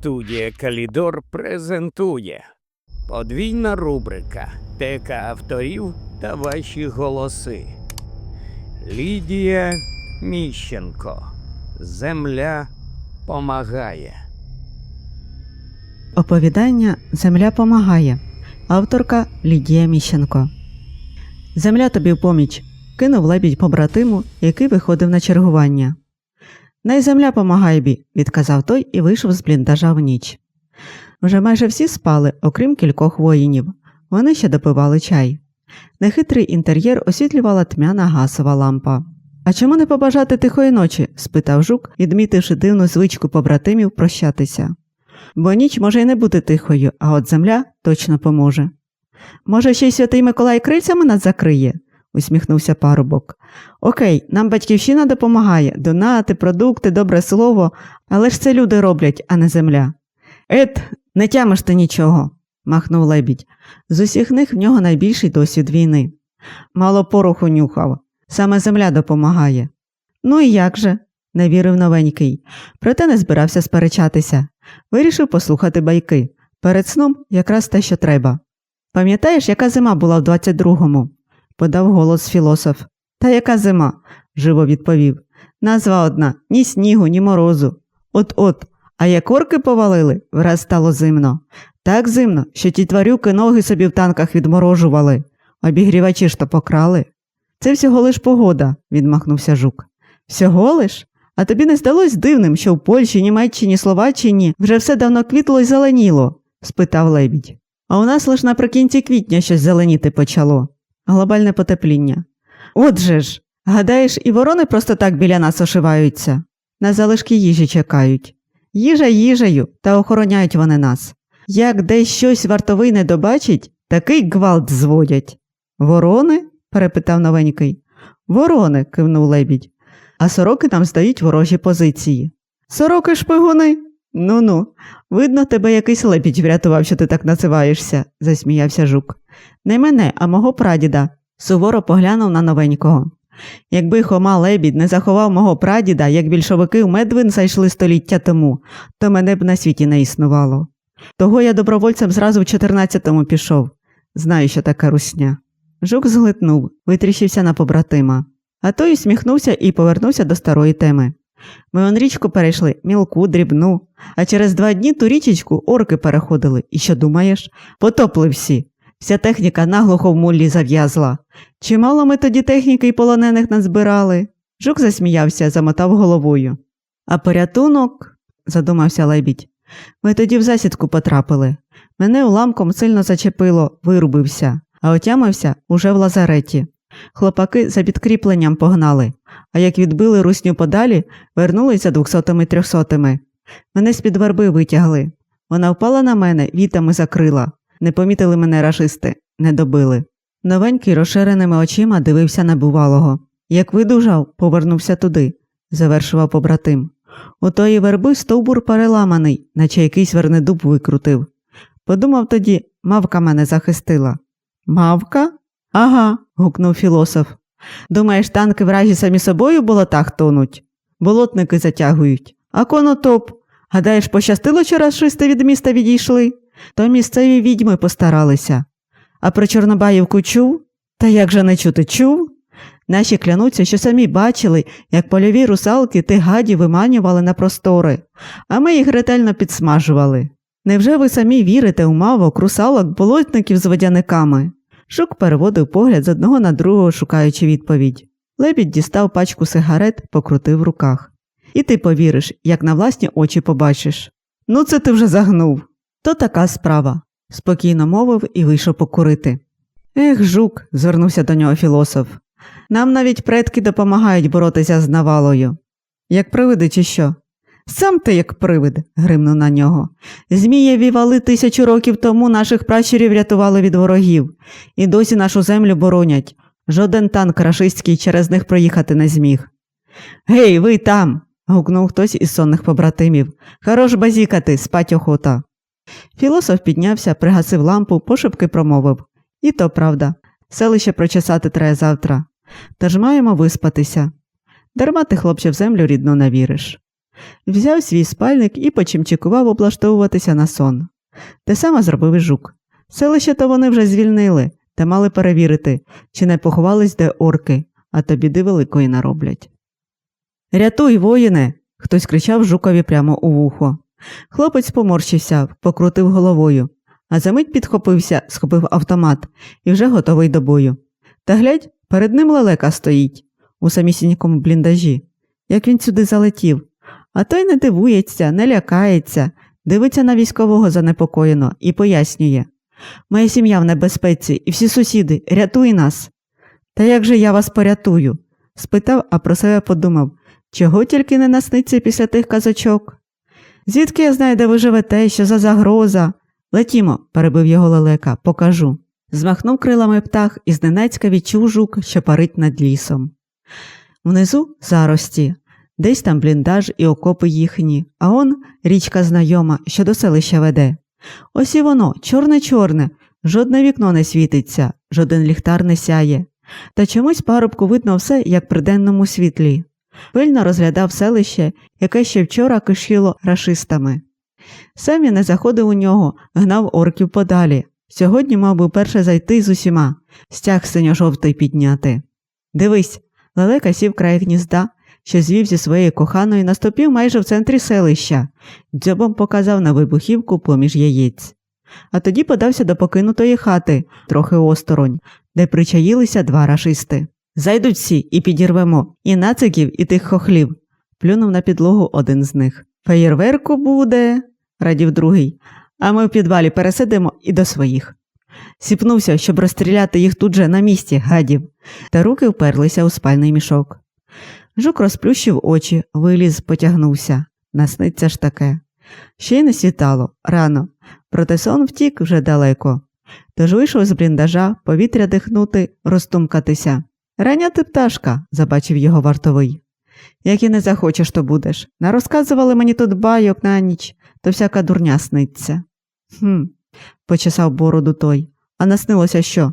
Студія Калідор презентує подвійна рубрика Тека авторів та ваші голоси. Лідія Міщенко. Земля помагає. Оповідання Земля помагає. Авторка Лідія Міщенко. Земля тобі в поміч. кинув лебідь побратиму, який виходив на чергування. Най земля помагає бі, відказав той і вийшов з бліндажа в ніч. Вже майже всі спали, окрім кількох воїнів. Вони ще допивали чай. Нехитрий інтер'єр освітлювала тьмяна газова лампа. А чому не побажати тихої ночі? спитав жук, відмітивши дивну звичку побратимів прощатися. Бо ніч може й не бути тихою, а от земля точно поможе. Може, ще й святий Миколай крильцями нас закриє? Усміхнувся парубок. Окей, нам батьківщина допомагає, донати, продукти, добре слово, але ж це люди роблять, а не земля. Ет, не тямиш ти нічого, махнув лебідь. З усіх них в нього найбільший досвід війни. Мало пороху нюхав, саме земля допомагає. Ну і як же? не вірив новенький, проте не збирався сперечатися. Вирішив послухати байки. Перед сном якраз те, що треба. Пам'ятаєш, яка зима була в 22-му? Подав голос філософ. Та яка зима? живо відповів. Назва одна ні снігу, ні морозу. От от, а як орки повалили, враз стало зимно. Так зимно, що ті тварюки ноги собі в танках відморожували, обігрівачі ж то покрали. Це всього лиш погода, відмахнувся жук. Всього лиш? А тобі не здалось дивним, що в Польщі, Німеччині, Словаччині вже все давно квітло й зеленіло? спитав лебідь. А у нас лише наприкінці квітня щось зеленіти почало. Глобальне потепління. Отже ж, гадаєш, і ворони просто так біля нас ошиваються. На залишки їжі чекають. Їжа їжею, та охороняють вони нас. Як десь щось вартовий не добачить, такий гвалт зводять. Ворони? перепитав новенький. Ворони, кивнув лебідь. А сороки нам здають ворожі позиції. Сороки шпигуни? Ну ну, видно, тебе якийсь лебідь врятував, що ти так називаєшся, засміявся жук. Не мене, а мого прадіда. Суворо поглянув на новенького. Якби Хома лебідь не заховав мого прадіда, як більшовики в Медвин зайшли століття тому, то мене б на світі не існувало. Того я добровольцем зразу в 14-му пішов. Знаю, що така русня. Жук зглитнув, витріщився на побратима. А той усміхнувся і повернувся до старої теми. Ми он річку перейшли, мілку, дрібну, а через два дні ту річечку орки переходили. І що думаєш? Потопли всі. Вся техніка наглухо в муллі зав'язла. Чимало ми тоді техніки й полонених назбирали. Жук засміявся, замотав головою. А порятунок, задумався лебідь. Ми тоді в засідку потрапили. Мене уламком сильно зачепило, вирубився, а отямився уже в лазареті. Хлопаки за підкріпленням погнали, а як відбили русню подалі, вернулись за двохсотими трьохсотими. Мене з-під верби витягли. Вона впала на мене, вітами закрила. Не помітили мене рашисти, не добили. Новенький розширеними очима дивився на бувалого. Як видужав, повернувся туди, завершував побратим. У тої верби стовбур переламаний, наче якийсь вернедуб викрутив. Подумав тоді, мавка мене захистила. Мавка? Ага, гукнув філософ. Думаєш, танки вражі самі собою болотах тонуть? Болотники затягують. А конотоп? Гадаєш, пощастило, що рашисти від міста відійшли? То місцеві відьми постаралися. А про Чорнобаївку чув? Та як же не чути чув? Наші клянуться, що самі бачили, як польові русалки тих гадів виманювали на простори, а ми їх ретельно підсмажували. Невже ви самі вірите у мавок, русалок, болотників з водяниками? Шук переводив погляд з одного на другого, шукаючи відповідь. Лебідь дістав пачку сигарет, покрутив в руках. І ти повіриш, як на власні очі побачиш. Ну, це ти вже загнув. То така справа, спокійно мовив і вийшов покурити. Ех, жук, звернувся до нього філософ. Нам навіть предки допомагають боротися з навалою. Як привиди, чи що? Сам ти як привид, гримнув на нього. Змієві вали тисячу років тому наших пращурів рятували від ворогів, і досі нашу землю боронять. Жоден танк рашистський через них проїхати не зміг. Гей, ви там. гукнув хтось із сонних побратимів. Хорош базікати, спать охота. Філософ піднявся, пригасив лампу, пошепки промовив. І то правда, селище прочесати треба завтра. Та ж маємо виспатися. Дарма ти, хлопче, в землю рідну навіриш. Взяв свій спальник і почимчикував облаштовуватися на сон. Те саме зробив і жук. Селище то вони вже звільнили, та мали перевірити, чи не поховались де орки, а то біди великої нароблять. Рятуй, воїне. хтось кричав жукові прямо у вухо. Хлопець поморщився, покрутив головою, а за мить підхопився, схопив автомат і вже готовий до бою. Та глядь, перед ним лелека стоїть у самісінькому бліндажі. Як він сюди залетів. А той не дивується, не лякається, дивиться на військового занепокоєно і пояснює Моя сім'я в небезпеці, і всі сусіди, рятуй нас. Та як же я вас порятую? спитав, а про себе подумав, чого тільки не насниться після тих казочок. Звідки я знаю, де ви живете, що за загроза? Летімо, перебив його лелека, покажу. Змахнув крилами птах і зненацька відчув жук, що парить над лісом. Внизу зарості, десь там бліндаж і окопи їхні, а он річка знайома, що до селища веде. Ось і воно, чорне-чорне, жодне вікно не світиться, жоден ліхтар не сяє. Та чомусь парубку видно все, як при денному світлі. Пильно розглядав селище, яке ще вчора кишіло рашистами. Семі не заходив у нього, гнав орків подалі. Сьогодні мав би перше зайти з усіма, стяг синьо-жовтий підняти. Дивись, лелека сів край гнізда, що звів зі своєю коханою наступів майже в центрі селища, дзьобом показав на вибухівку поміж яєць. А тоді подався до покинутої хати, трохи осторонь, де причаїлися два рашисти. Зайдуть всі і підірвемо і нациків, і тих хохлів, плюнув на підлогу один з них. Феєрверку буде, радів другий, а ми в підвалі пересидимо і до своїх. Сіпнувся, щоб розстріляти їх тут же на місці, гадів, та руки вперлися у спальний мішок. Жук розплющив очі, виліз, потягнувся. Насниться ж таке. Ще й не світало, рано, проте сон втік вже далеко. Тож вийшов з бліндажа, повітря дихнути, розтумкатися. Рання ти пташка, забачив його вартовий. Як і не захочеш, то будеш. Нарозказували мені тут байок на ніч, то всяка дурня сниться. Хм, почесав бороду той. А наснилося що?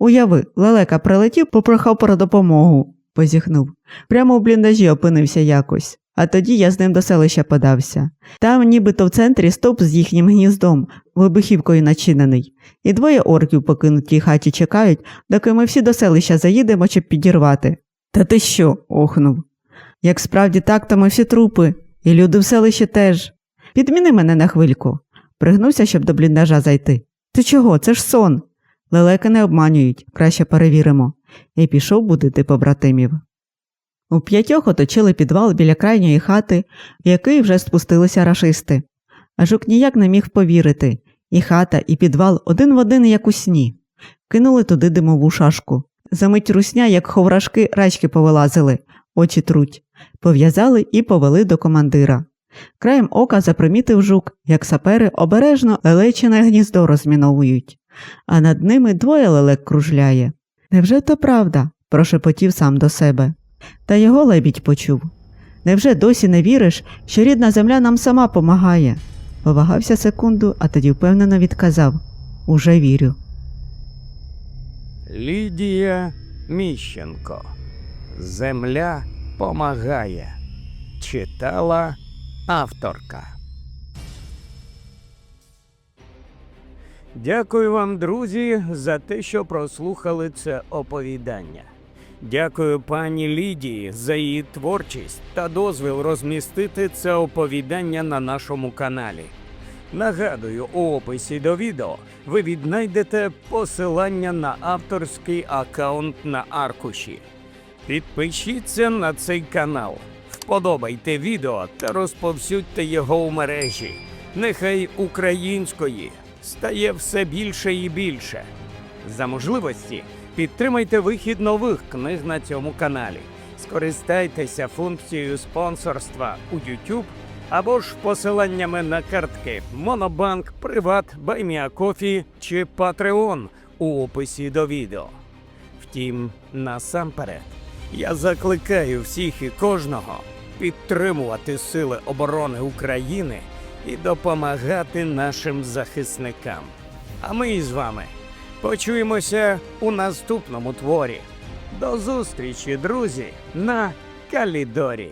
Уяви, лелека прилетів, попрохав про допомогу, позіхнув. Прямо у бліндажі опинився якось. А тоді я з ним до селища подався. Там нібито в центрі стовп з їхнім гніздом, вибухівкою начинений, і двоє орків покинутій хаті чекають, доки ми всі до селища заїдемо, щоб підірвати. Та ти що? охнув. Як справді так, то ми всі трупи, і люди в селищі теж. Підміни мене на хвильку. Пригнувся, щоб до бліндажа зайти. Ти чого? Це ж сон. Лелеки не обманюють, краще перевіримо. І пішов будити побратимів. У п'ятьох оточили підвал біля крайньої хати, в який вже спустилися рашисти. А жук ніяк не міг повірити і хата, і підвал один в один, як у сні. Кинули туди димову шашку. Замить русня, як ховрашки, рачки повилазили, очі труть. Пов'язали і повели до командира. Краєм ока запримітив жук, як сапери обережно лелечине гніздо розміновують, а над ними двоє лелек кружляє. Невже то правда? прошепотів сам до себе. Та його лебідь почув. Невже досі не віриш, що рідна земля нам сама помагає? Повагався секунду, а тоді впевнено відказав Уже вірю. Лідія Міщенко. Земля помагає. Читала авторка. Дякую вам, друзі, за те, що прослухали це оповідання. Дякую пані Лідії за її творчість та дозвіл розмістити це оповідання на нашому каналі. Нагадую, у описі до відео ви віднайдете посилання на авторський аккаунт на аркуші. Підпишіться на цей канал, вподобайте відео та розповсюдьте його у мережі. Нехай української стає все більше і більше. За можливості підтримайте вихід нових книг на цьому каналі. Скористайтеся функцією спонсорства у YouTube або ж посиланнями на картки Монобанк, Приват, Байміакофі чи Patreon у описі до відео. Втім, насамперед, я закликаю всіх і кожного підтримувати Сили оборони України і допомагати нашим захисникам. А ми з вами почуємося у наступному творі. До зустрічі, друзі, на Калідорі.